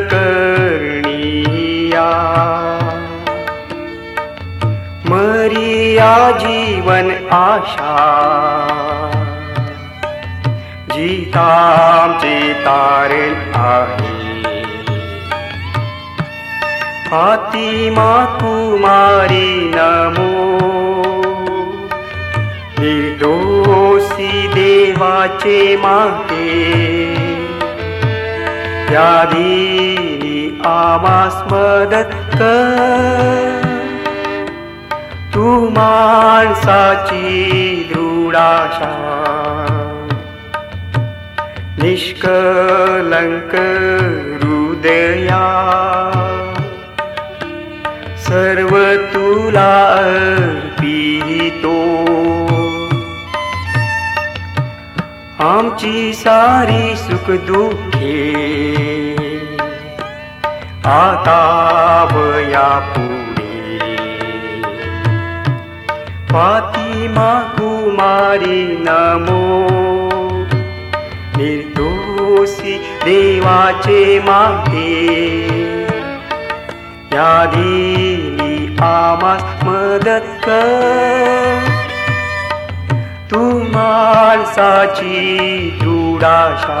निर्मळंत करणिया मरिया जीवन आशा। जीतामचे तारण आहे। फातिमा कुमारी नमो। निर्दोषी देवाचे माते। या दिनी आमास मदत कर. तू माणसाची दृढाशा. निष्कलंक हृदया. सर्व तुला अर्पितो. आमची सारी सुख दुःखे आता वया पुढे. फातिमा कुमारी नमो. निर्दोषी देवाचे माते या दिनी आमास मदत कर. तू माणसाची दृढाशा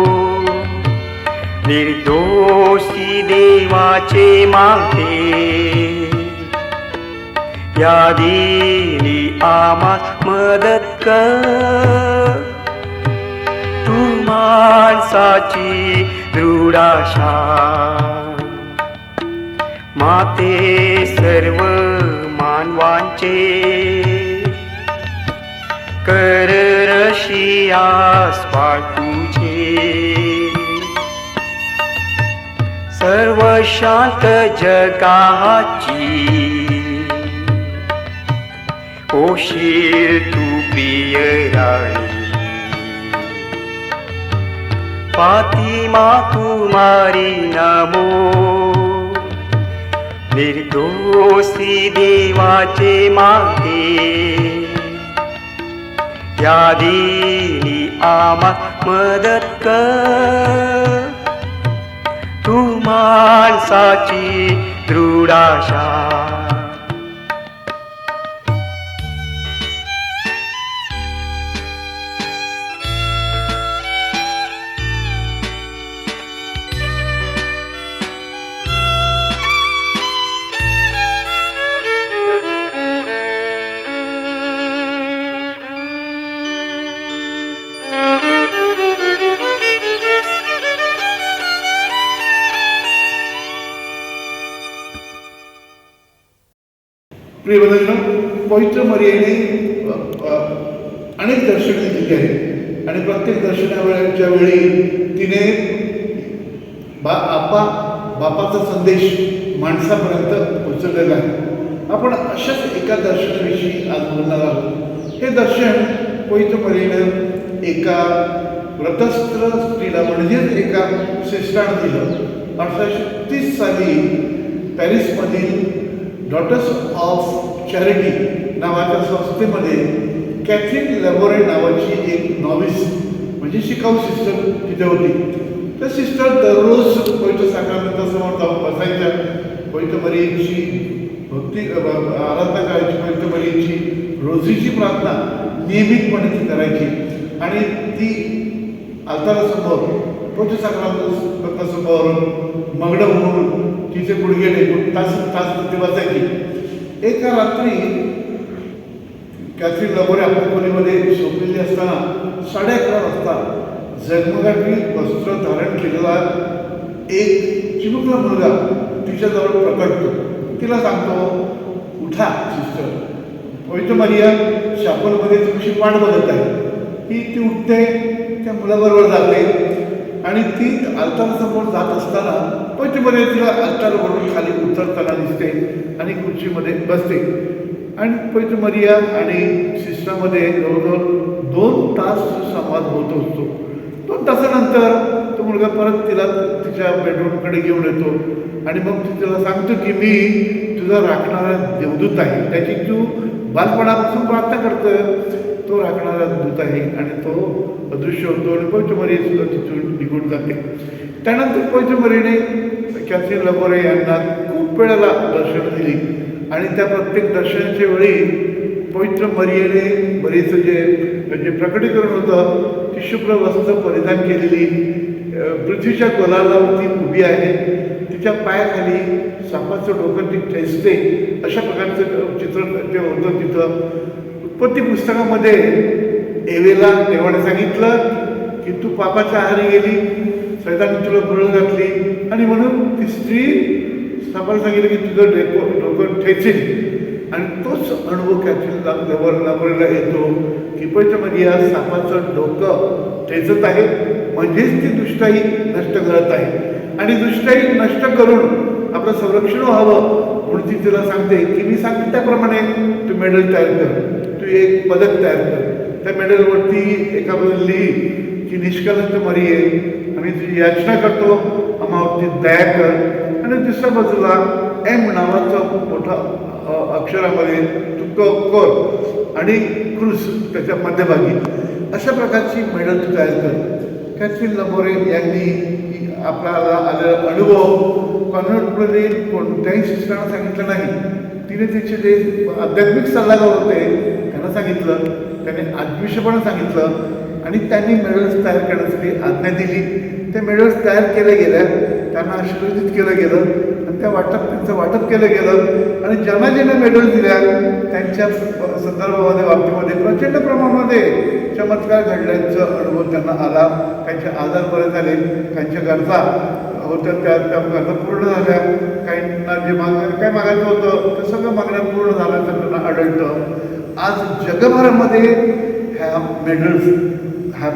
निर्दोषी देवाचे मागते या दिली आमास मदत कर. तू माणसाची दृढाशा माते सर्व मानवांचे. कर रशिया तुझे शांत जगाची ओशीर तू पिय राणी। फातिमा कुमारी नमो। निर्दोषी देवाचे माते। या दिनी आमा मदत कर। तू माणसाची दृढाशा प्रियवदन पवित्र मर्याने अनेक दर्शने दिली आहेत. आणि प्रत्येक दर्शनाच्या वेळी तिने बा आपा बापाचा संदेश माणसापर्यंत पोचवलेला आहे. आपण अशाच एका दर्शनाविषयी आज बोलणार आहोत. हे दर्शन पवित्र मर्यानं एका व्रतस्त्र स्त्रीला म्हणजेच एका श्रेष्ठानं दिलं. अठराशे तीस साली पॅरिसमधील डॉटर्स ऑफ चॅरिटी नावाच्या संस्थेमध्ये कॅथलिक लॅबोरे नावाची एक नॉविस म्हणजे शिकाऊ सिस्टर तिथे होती. त्या सिस्टर दररोज पवित्र साखरानंदासमोर जाऊन बसायच्या. पवित्र मरीची भक्ती आराधना करायची. पवित्र मरीची रोजीची प्रार्थना नियमितपणे ती करायची. आणि ती अवतारासमोर समोर मगडं म्हणून तिचे गुडघे नाही तास तास ती वाचायची एका रात्री कॅथरीन लगोरे आपल्या खोलीमध्ये झोपलेली असताना साडे अकरा वाजता जगमगाटी वस्त्र धारण केलेला एक चिमुकला मुलगा तिच्याजवळ प्रकटतो. तिला सांगतो उठा सिस्टर. पवित्र मरिया शापलमध्ये तुमची वाट बघत आहे. ती ती उठते त्या मुलाबरोबर जाते. आणि ती अल्तारासमोर जात असताना पवित्र तिला तिला अल्तारावरून खाली उतरताना दिसते आणि खुर्चीमध्ये बसते. आणि पवित्र मरिया आणि शिष्यामध्ये जवळजवळ दोन तास संवाद होत असतो. दोन तासानंतर तो मुलगा परत तिला तिच्या बेडरूमकडे घेऊन येतो आणि मग ती तिला सांगतो की मी तुझा राखणारा देवदूत आहे. त्याची तू बालपणापासून प्रार्थना करतोय. तो राखणारा दूत आहे आणि तो अदृश्य होतो आणि पवित्र सुद्धा तिथून निघून जाते. त्यानंतर पवित्रमरीने कॅथरीन लबोरे यांना खूप वेळाला दर्शन दिली. आणि त्या प्रत्येक दर्शनाच्या वेळी पवित्र मरियेने मरीचं जे म्हणजे प्रकटीकरण होतं ती शुभ्र वस्त्र परिधान केलेली पृथ्वीच्या गोलाला ती उभी आहे. तिच्या पायाखाली सापाचं डोकं ती ठेचते. अशा प्रकारचं चित्र ते होतं तिथं. उत्पत्ती पुस्तकामध्ये एवेला देवाने सांगितलं की तू पापाच्या आहारी गेली सैताने तुला भरळ घातली. आणि म्हणून ती स्त्री सापाला सांगितलं की तुझं डेको डोकं ठेचेल. आणि तोच अनुभव कॅथरीन लवर लवरेला येतो की म्हणजे या सापाचं डोकं ठेचत आहे. म्हणजेच ती दुष्टाई नष्ट करत आहे. आणि दुष्टाई नष्ट करून आपलं संरक्षण व्हावं. म्हणून ती तिला सांगते की मी सांगते त्याप्रमाणे तू मेडल तयार कर. तू एक पदक तयार कर. त्या मेडलवरती एका बाजूला लिही की निष्कलंक मरी आहे आम्ही तुझी याचना करतो आम्हावरती दया कर आणि दुसऱ्या बाजूला एम नावाचा खूप मोठा अक्षरामध्ये तू क कर आणि क्रूस त्याच्या मध्यभागी अशा प्रकारची मेडल तू तयार कर. कॅथरीन लमोरे यांनी आपल्याला आलेला अनुभव कॉन्व्हेंटमध्ये कोणत्याही शिक्षणाला सांगितलं नाही. तिने तिचे जे आध्यात्मिक सल्लागार होते सांगितलं त्याने आत्मविषयपणा सांगितलं आणि त्यांनी मेडल्स तयार करण्यासाठी आज्ञा दिली. ते मेडल्स तयार केल्या गेल्या त्यांना आशीर्वादित केलं गेलं आणि त्या वाटप त्यांचं वाटप केलं गेलं आणि ज्यांना ज्यांना मेडल दिल्या त्यांच्या संदर्भामध्ये बाबतीमध्ये प्रचंड प्रमाणामध्ये चमत्कार घडल्याचा अनुभव त्यांना आला. त्यांचे आजार बरे झाले त्यांच्या गरजा होत्या त्या त्या गरजा पूर्ण झाल्या. काहींना जे माग काय मागायचं होतं ते सगळं मागण्या पूर्ण झाल्याचं त्यांना आढळतं. आज जगभरामध्ये ह्या मेडल्स हा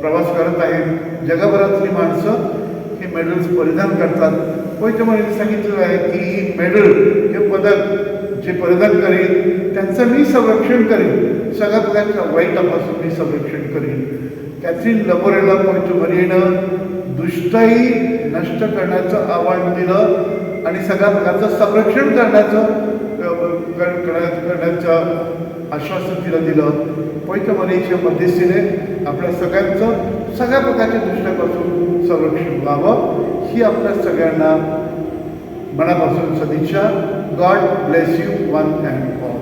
प्रवास करत आहेत. जगभरातली माणसं हे मेडल्स परिधान करतात. पवित्रमध्ये सांगितलेलं आहे की ही मेडल हे पदक जे परिधान करेल त्यांचं मी संरक्षण करेन सगळ्या प्रकारच्या वाईटापासून मी संरक्षण करेन त्याची लबोरेला पवित्रमरीनं दुष्टाई नष्ट करण्याचं आव्हान दिलं आणि सगळ्या प्रकारचं संरक्षण करण्याचं अ, कर- करण्या- करण्याचं आश्वासन तिला दिलं. पवित्रमरीच्या मध्यस्थीने आपल्या सगळ्यांचं सगळ्या प्रकारच्या दृष्ट्यापासून संरक्षण व्हावं. ही आपल्या सगळ्यांना मनापासून सदिच्छा. God bless you one and all